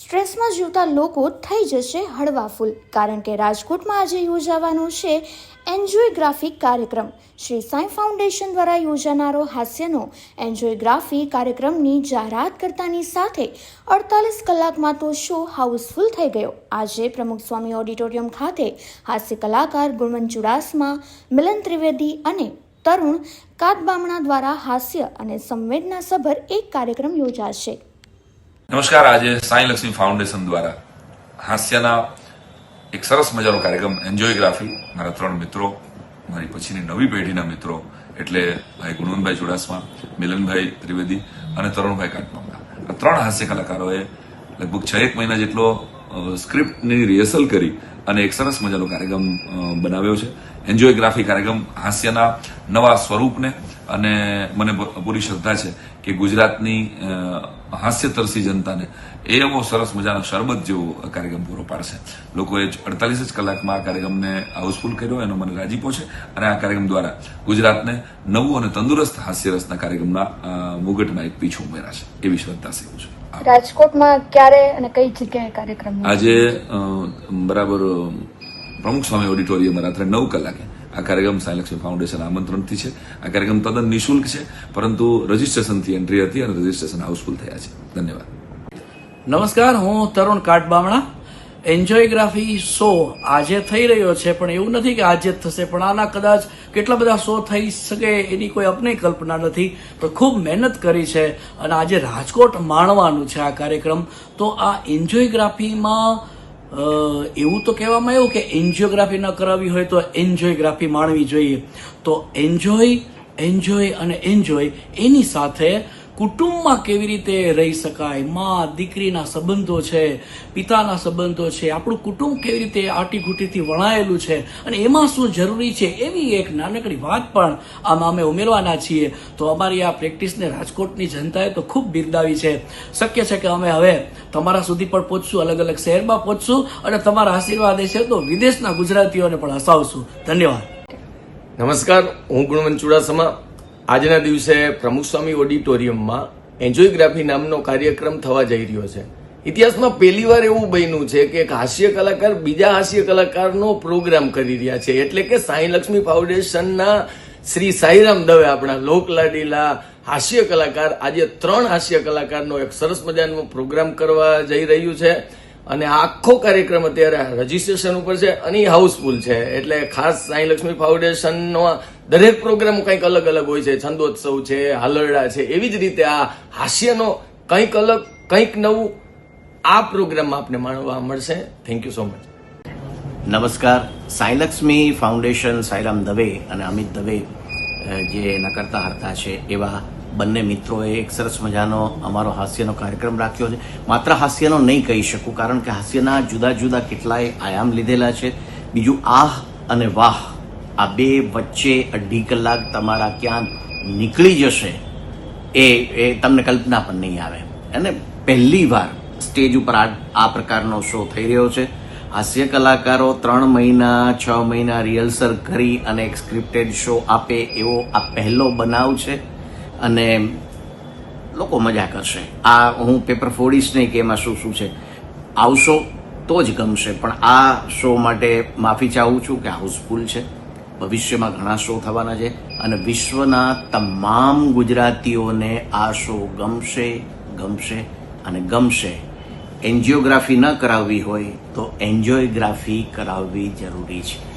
સ્ટ્રેસમાં જીવતા લોકો થઈ જશે હળવા ફૂલ. કારણ કે રાજકોટમાં આજે યોજાવાનો છે એન્જોયગ્રાફી કાર્યક્રમ. શ્રી સાંઈ ફાઉન્ડેશન દ્વારા યોજાનારો હાસ્યનો એન્જોયગ્રાફી કાર્યક્રમની જાહેરાત કરતાની સાથે અડતાલીસ કલાકમાં તો શો હાઉસફુલ થઈ ગયો. આજે પ્રમુખ સ્વામી ઓડિટોરિયમ ખાતે હાસ્ય કલાકાર ગુણવંત ચુડાસમા, મિલન ત્રિવેદી અને તરુણ કાતબામણા દ્વારા હાસ્ય અને સંવેદનાસભર એક કાર્યક્રમ યોજાશે. નમસ્કાર, આજે સાંઈ લક્ષ્મી ફાઉન્ડેશન દ્વારા હાસ્યના એક સરસ મજાનો કાર્યક્રમ એન્જોયગ્રાફી મારા ત્રણ મિત્રો, મારી પછીની નવી પેઢીના મિત્રો, એટલે ભાઈ ગુણવંતભાઈ ચુડાસમા, મિલનભાઈ ત્રિવેદી અને તરુણભાઈ કાટમામડા આ ત્રણ હાસ્ય કલાકારોએ લગભગ છ એક મહિના જેટલો સ્ક્રિપ્ટની રિહર્સલ કરી અને એક સરસ મજાનો કાર્યક્રમ બનાવ્યો છે. એન્જોયગ્રાફી કાર્યક્રમ હાસ્યના નવા સ્વરૂપને અને મને પૂરી શ્રદ્ધા છે કે ગુજરાતની હાસ્યતરસી જનતાને એ એવો સરસ મજાનો શરબત જેવો કાર્યક્રમ પૂરો પાડશે. લોકોએ અડતાલીસ જ કલાકમાં આ કાર્યક્રમને હાઉસફુલ કર્યો, એનો મને રાજીપો છે અને આ કાર્યક્રમ દ્વારા ગુજરાતને નવું અને તંદુરસ્ત હાસ્યરસના કાર્યક્રમના મુગટમાં એક પીછું ઉમેરા છે એવી શ્રદ્ધા સેવું છે. રાજકોટમાં ક્યારે અને કઈ જગ્યાએ કાર્યક્રમ આજે બરાબર પ્રમુખ સ્વામી ઓડિટોરિયમ રાત્રે નવ કલાકે આ કાર્યક્રમ સાંઈલક્ષ્મી ફાઉન્ડેશન આમંત્રણથી છે. આ કાર્યક્રમ તદ્દન નિઃશુલ્ક છે પરંતુ રજીસ્ટ્રેશનથી એન્ટ્રી હતી અને રજીસ્ટ્રેશન હાઉસફુલ થયા છે. ધન્યવાદ. નમસ્કાર હું તરુણ કાટબામણા. એન્જોયગ્રાફી શો આજે થઈ રહ્યો છે, પણ એવું નથી કે આજે જ થશે, પણ આના કદાચ કેટલા બધા શો થઈ શકે એની કોઈ અપને કલ્પના નથી. પણ ખૂબ મહેનત કરી છે અને આજે રાજકોટ માણવાનું છે આ કાર્યક્રમ. તો આ એન્જોયગ્રાફીમાં એવું તો કહેવામાં આવ્યું કે એન્જિયોગ્રાફી ન કરાવવી હોય તો એન્જોયગ્રાફી માણવી જોઈએ. તો એન્જોય એન્જોય અને એન્જોય એની સાથે કુટુંબમાં કેવી રીતે રહી શકાય? માં, દીકરીના સંબંધો છે, પિતાના સંબંધો છે, આપણું કુટુંબ કેવી રીતે આટીઘૂટીથી વણાયેલું છે અને એમાં શું જરૂરી છે એવી એક નાનકડી વાત પણ આમાં અમે ઉમેરવાના છીએ. તો અમારી આ પ્રેક્ટિસને રાજકોટની જનતાએ તો ખૂબ બિરદાવી છે. શક્ય છે કે અમે હવે તમારા સુધી પણ પહોંચશું અલગ અલગ શહેરમાં પહોંચશું અને તમારા આશીર્વાદ છે તો વિદેશના ગુજરાતીઓને પણ હસાવશું. ધન્યવાદ. નમસ્કાર, હું ગુણવંત ચુડાસમા. આજના દિવસે પ્રમુખસ્વામી ઓડિટોરિયમમાં એન્જોયગ્રાફી નામનો કાર્યક્રમ થવા જઈ રહ્યો છે. ઇતિહાસમાં પહેલીવાર એવું બન્યું છે કે એક હાસ્ય કલાકાર બીજા હાસ્ય કલાકારનો પ્રોગ્રામ કરી રહ્યા છે. એટલે કે સાંઈ લક્ષ્મી ફાઉન્ડેશનના શ્રી સાઈરામ દવે આપણા લોકલાડીલા હાસ્ય કલાકાર, આજે ત્રણ હાસ્ય કલાકારનો એક સરસ મજાનો પ્રોગ્રામ કરવા જઈ રહ્યું છે. અને આખો કાર્યક્રમ અત્યારે રજીસ્ટ્રેશન ઉપર છે અને હાઉસફુલ છે. એટલે ખાસ સાંઈ લક્ષ્મી ફાઉન્ડેશનનો દરેક પ્રોગ્રામ કંઈક અલગ અલગ હોય છે. છંદોત્સવ છે, હાલરડા છે, એવી જ રીતે આ હાસ્યનો કંઈક અલગ, કંઈક નવું આ પ્રોગ્રામમાં આપને માણવા મળશે. થેન્ક યુ સો મચ નમસ્કાર. સાયલક્ષ્મી ફાઉન્ડેશન સાઈરામ દવે અને અમિત દવે જે એના કરતા હરતા છે એવા બંને મિત્રોએ એક સરસ મજાનો અમારો હાસ્યનો કાર્યક્રમ રાખ્યો છે. માત્ર હાસ્યનો નહીં કહી શકું, કારણ કે હાસ્યના જુદા જુદા કેટલાય આયામ લીધેલા છે. બીજું આહ અને વાહ. આ બે વચ્ચે અઢી કલાક તમારા ક્યાં નીકળી જશે એ એ તમને કલ્પના પણ નહીં આવે. અને પહેલી વાર સ્ટેજ ઉપર આ આ પ્રકારનો શો થઈ રહ્યો છે. હાસ્ય કલાકારો ત્રણ મહિના, છ મહિના રિહર્સલ કરી અને એક સ્ક્રિપ્ટેડ શો આપે એવો આ પહેલો બનાવ છે. અને લોકો મજા કરશે. આ હું પેપર ફોડીશ નહીં કે એમાં શું શું છે. આવશો તો જ ગમશે. પણ આ શો માટે માફી ચાહું છું કે હાઉસફુલ છે. ભવિષ્યમાં ઘણા શો થવાના છે અને વિશ્વના તમામ ગુજરાતીઓને આ શો ગમશે ગમશે અને ગમશે. એન્જિયોગ્રાફી ન કરાવવી હોય તો એન્જોયગ્રાફી કરાવવી જરૂરી છે.